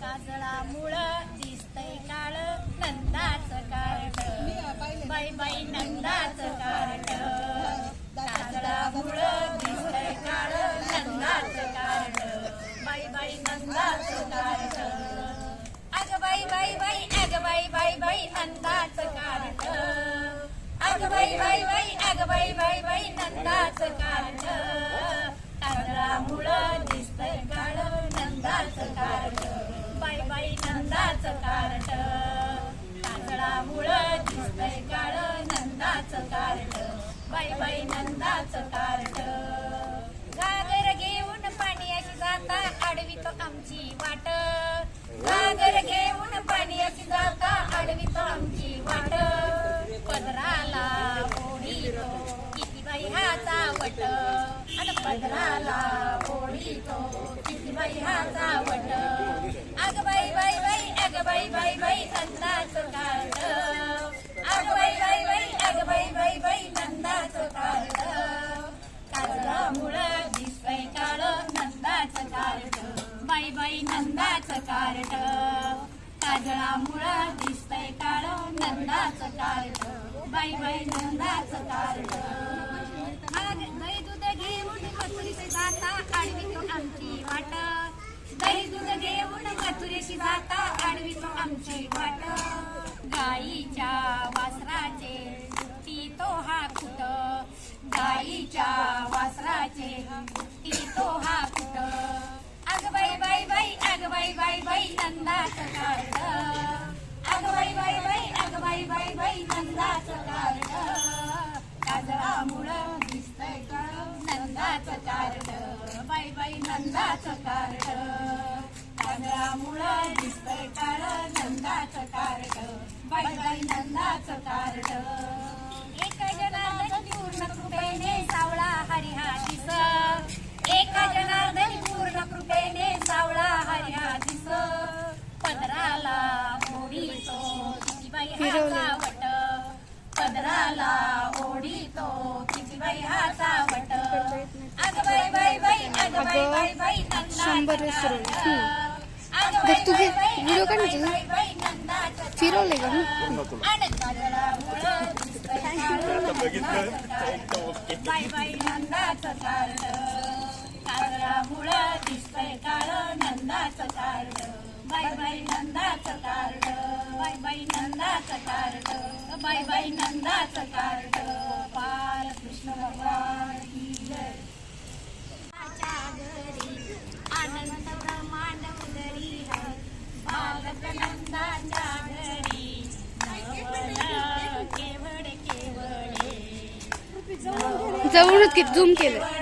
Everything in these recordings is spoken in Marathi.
काजळा मुळ दिसतय काळ नंदाच कारट बाई बाई नंदाच कारट काजळा मुळ दिसतय काळ नंदाच कारट बाई बाई नंदाच कारट अग बाई बाई बाई अग बाई बाई बाई नंदाच कारट अग बाई बाई बाई गागर घेऊन पाण्याची जाता आडवी आमची वाट. गागर घेऊन पाण्याची जाता आडवी आमची वाट. पदराला ओढी किती बाई हाचा वट आणि पदराला बाई बाई नंदाचं काजळा मुळ दिसतय काळ नंदाचं कारट. बाई बाई नंदाचं दही दूध घेऊन मथुरीशी जाता आडवी आमची वाट. दही दूध घेऊन मथुरीशी जाता आडवी आमची वाट. गाईच्या वासराचे ती तो हा कुट गाईच्या वासराचे ती तो हा कुट बाई बाई बाई बाई नंदाचं अग बाई बाई बाई अग बाई बाई बाई नंदाचं कार्ड काजळा दिसतंय काळ नंदाचं कार्ड बाई बाई कार्ड काजळा कार्ड बाई बाई कार्ड वट पदराला ओढीतो किती बाई हाचा वट अग बाई बाई बाई अग बाई बाई बाई शंभर वीस रुपये. अग बघ बाई तुझे व्हिडिओ अग काढ ना बाई तुझे. बाई बाई नंदाचं फिरवलंय का? आणि नंदाचं कार्ड बाई बाई नंदाचं कार्ड बाल कृष्ण भगवान की जय. आच्या घरी आनंद ब्रह्मांड उदरी है. बालक नंदाच्या घरी नवल केवळ केवळे जवळच किती झूम केलं.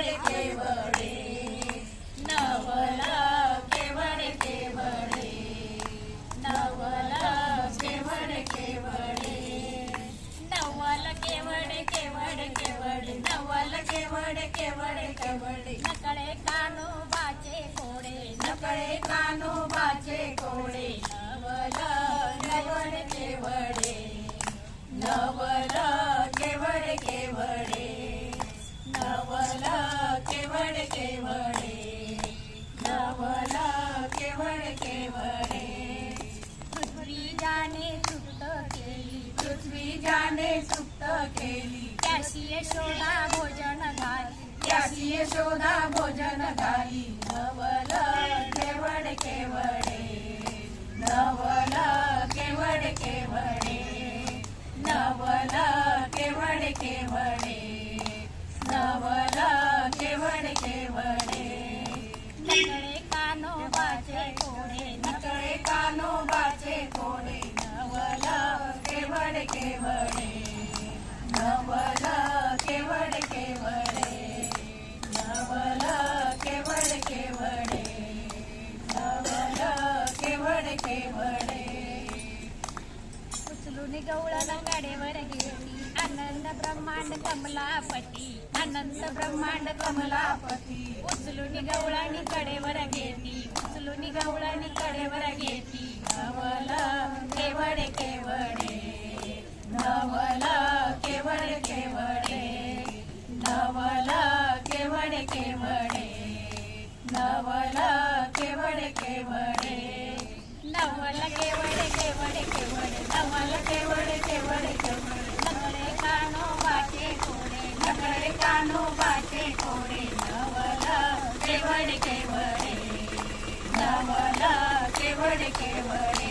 नवल केवळे केवळे नवल केवळे केवळे नवल केवळे केवळे. पृथ्वी जाने सुप्त केली पृथ्वी जाने सुप्त केली. त्याशी यशोदा भोजन घाली. त्याशी यशोदा भोजन घाली. गवळण गाडेवर गेली आनंद ब्रह्मांड कमलापती आनंद ब्रह्मांड कमलापती. उचलून गवळानी कडेवर घेती उचलून गवळानी कडेवर घेती. नवल केवडे केवडे. केवडे केवडे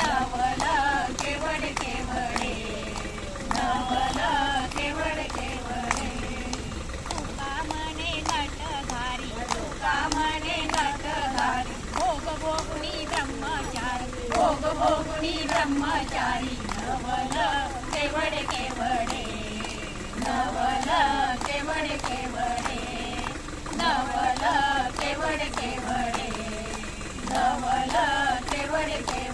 नवल केवडे केवडे नवल केवडे केवडे. तुका म्हणे नटधारी तुका म्हणे नटधारी भोग भोगणी ब्रह्मचारी भोग भोगणी ब्रह्मचारी. नवल केवडे केवडे नवल केवड केवडे नवल केवड केवडे. केवडे केवडे